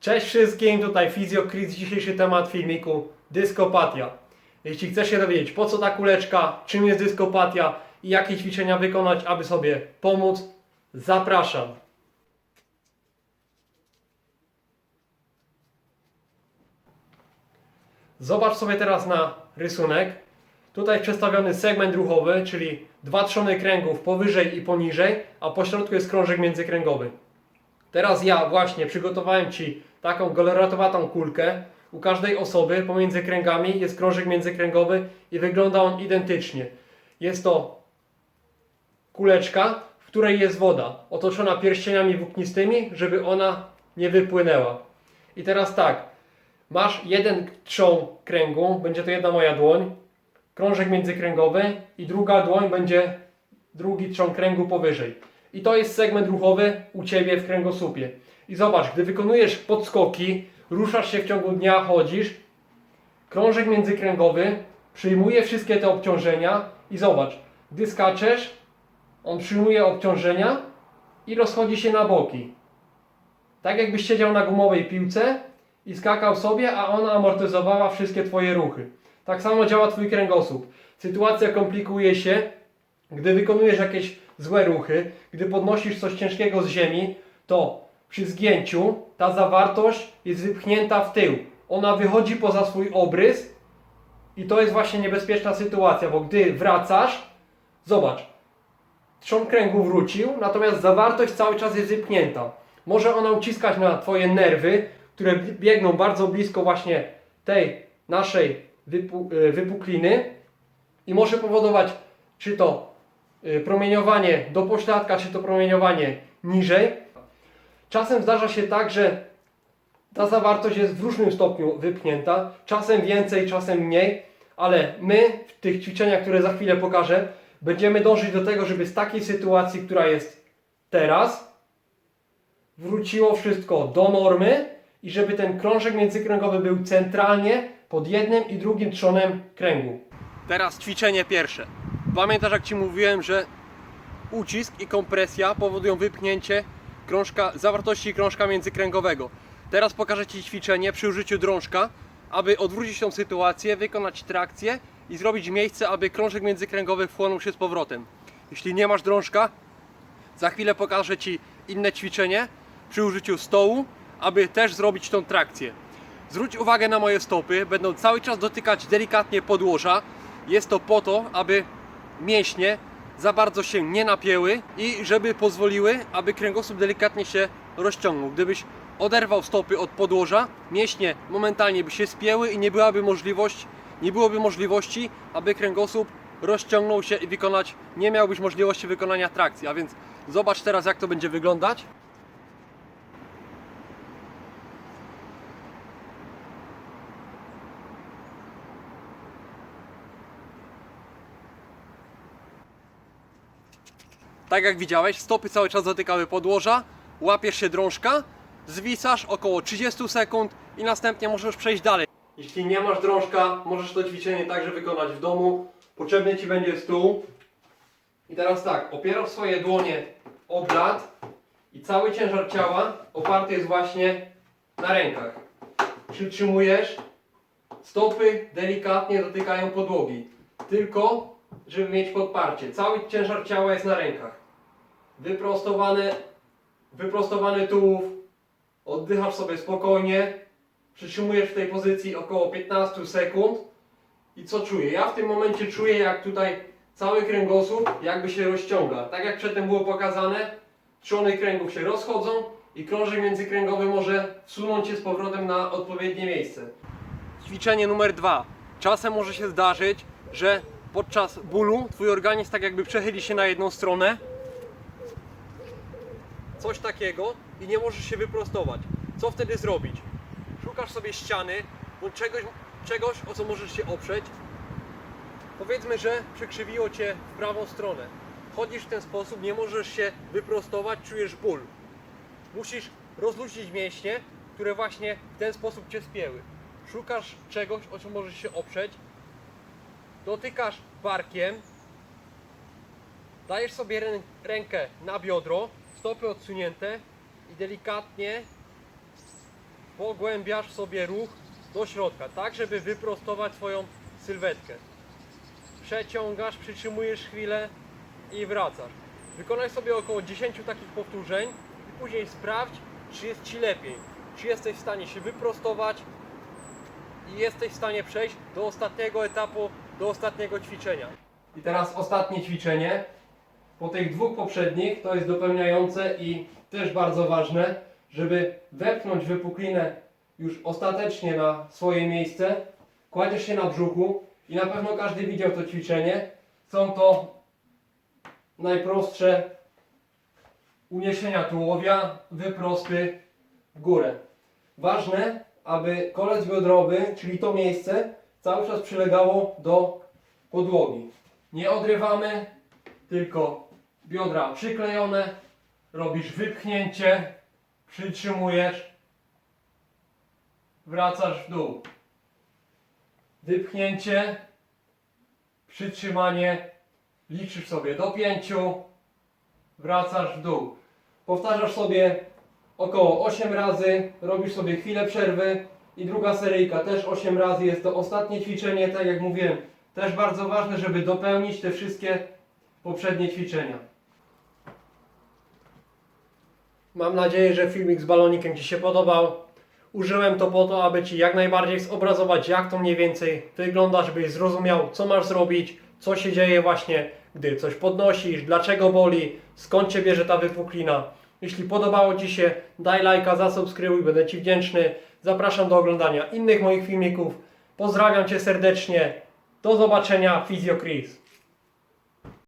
Cześć wszystkim, tutaj Fizjo Chris, dzisiejszy temat filmiku dyskopatia. Jeśli chcesz się dowiedzieć po co ta kuleczka, czym jest dyskopatia i jakie ćwiczenia wykonać, aby sobie pomóc, zapraszam. Zobacz sobie teraz na rysunek. Tutaj przedstawiony segment ruchowy, czyli dwa trzony kręgów powyżej i poniżej, a po środku jest krążek międzykręgowy. Teraz ja właśnie przygotowałem Ci taką goloratowatą kulkę. U każdej osoby pomiędzy kręgami jest krążek międzykręgowy i wygląda on identycznie. Jest to kuleczka, w której jest woda, otoczona pierścieniami włóknistymi, żeby ona nie wypłynęła. I teraz tak, masz jeden trzon kręgu, będzie to jedna moja dłoń, krążek międzykręgowy i druga dłoń będzie drugi trzon kręgu powyżej. I to jest segment ruchowy u Ciebie w kręgosłupie. I zobacz, gdy wykonujesz podskoki, ruszasz się w ciągu dnia, chodzisz, krążek międzykręgowy przyjmuje wszystkie te obciążenia i zobacz, gdy skaczesz, on przyjmuje obciążenia i rozchodzi się na boki. Tak jakbyś siedział na gumowej piłce i skakał sobie, a ona amortyzowała wszystkie Twoje ruchy. Tak samo działa Twój kręgosłup. Sytuacja komplikuje się, gdy wykonujesz jakieś złe ruchy, gdy podnosisz coś ciężkiego z ziemi, to przy zgięciu ta zawartość jest wypchnięta w tył. Ona wychodzi poza swój obrys i to jest właśnie niebezpieczna sytuacja, bo gdy wracasz, zobacz, trzon kręgu wrócił, natomiast zawartość cały czas jest wypchnięta. Może ona uciskać na Twoje nerwy, które biegną bardzo blisko właśnie tej naszej wypu- y, wypukliny i może powodować czy to y, promieniowanie do pośladka, czy to promieniowanie niżej. Czasem zdarza się tak, że ta zawartość jest w różnym stopniu wypchnięta, czasem więcej, czasem mniej, ale my w tych ćwiczeniach, które za chwilę pokażę, będziemy dążyć do tego, żeby z takiej sytuacji, która jest teraz, wróciło wszystko do normy i żeby ten krążek międzykręgowy był centralnie pod jednym i drugim trzonem kręgu. Teraz ćwiczenie pierwsze. Pamiętasz jak Ci mówiłem, że ucisk i kompresja powodują wypchnięcie krążka, zawartości krążka międzykręgowego. Teraz pokażę Ci ćwiczenie przy użyciu drążka, aby odwrócić tą sytuację, wykonać trakcję i zrobić miejsce, aby krążek międzykręgowy wchłonął się z powrotem. Jeśli nie masz drążka, za chwilę pokażę Ci inne ćwiczenie przy użyciu stołu, aby też zrobić tą trakcję. Zwróć uwagę na moje stopy, będą cały czas dotykać delikatnie podłoża. Jest to po to, aby mięśnie za bardzo się nie napięły i żeby pozwoliły, aby kręgosłup delikatnie się rozciągnął. Gdybyś oderwał stopy od podłoża, mięśnie momentalnie by się spięły i nie byłaby możliwość, nie byłoby możliwości, aby kręgosłup rozciągnął się i wykonać, nie miałbyś możliwości wykonania trakcji. A więc zobacz teraz jak to będzie wyglądać. Tak jak widziałeś, stopy cały czas dotykały podłoża, łapiesz się drążka, zwisasz około 30 sekund i następnie możesz przejść dalej. Jeśli nie masz drążka, możesz to ćwiczenie także wykonać w domu. Potrzebny Ci będzie stół. I teraz tak, opierasz swoje dłonie o blat i cały ciężar ciała oparty jest właśnie na rękach. Przytrzymujesz, stopy delikatnie dotykają podłogi. Tylko, żeby mieć podparcie. Cały ciężar ciała jest na rękach. Wyprostowany, wyprostowany tułów. Oddychasz sobie spokojnie. Przytrzymujesz w tej pozycji około 15 sekund. I co czuję? Ja w tym momencie czuję, jak tutaj cały kręgosłup jakby się rozciąga. Tak jak przedtem było pokazane, trzony kręgów się rozchodzą i krążek międzykręgowy może wsunąć się z powrotem na odpowiednie miejsce. Ćwiczenie numer dwa. Czasem może się zdarzyć, że podczas bólu twój organizm tak jakby przechyli się na jedną stronę. Coś takiego i nie możesz się wyprostować. Co wtedy zrobić? Szukasz sobie ściany bądź czegoś, czegoś o co możesz się oprzeć. Powiedzmy, że przekrzywiło cię w prawą stronę. Chodzisz w ten sposób, nie możesz się wyprostować, czujesz ból. Musisz rozluźnić mięśnie, które właśnie w ten sposób cię spięły. Szukasz czegoś, o co możesz się oprzeć. Dotykasz barkiem. Dajesz sobie rę- rękę na biodro, stopy odsunięte i delikatnie pogłębiasz sobie ruch do środka, tak żeby wyprostować swoją sylwetkę. Przeciągasz, przytrzymujesz chwilę i wracasz. Wykonaj sobie około 10 takich powtórzeń i później sprawdź, czy jest Ci lepiej. Czy jesteś w stanie się wyprostować i jesteś w stanie przejść do ostatniego etapu, do ostatniego ćwiczenia. I teraz ostatnie ćwiczenie. Po tych dwóch poprzednich to jest dopełniające i też bardzo ważne, żeby wepchnąć wypuklinę już ostatecznie na swoje miejsce. Kładziesz się na brzuchu i na pewno każdy widział to ćwiczenie. Są to najprostsze uniesienia tułowia, wyprosty w górę. Ważne, aby kolec biodrowy, czyli to miejsce, cały czas przylegało do podłogi. Nie odrywamy, tylko biodra przyklejone, robisz wypchnięcie, przytrzymujesz, wracasz w dół. Wypchnięcie, przytrzymanie, liczysz sobie do pięciu, wracasz w dół. Powtarzasz sobie około 8 razy, robisz sobie chwilę przerwy i druga seryjka też 8 razy. Jest to ostatnie ćwiczenie, tak jak mówiłem, też bardzo ważne, żeby dopełnić te wszystkie poprzednie ćwiczenia. Mam nadzieję, że filmik z balonikiem Ci się podobał. Użyłem to po to, aby Ci jak najbardziej zobrazować, jak to mniej więcej wygląda, żebyś zrozumiał, co masz zrobić, co się dzieje właśnie, gdy coś podnosisz, dlaczego boli, skąd Cię bierze ta wypuklina. Jeśli podobało Ci się, daj lajka, zasubskrybuj, będę Ci wdzięczny. Zapraszam do oglądania innych moich filmików. Pozdrawiam Cię serdecznie. Do zobaczenia, Fizjo Chris.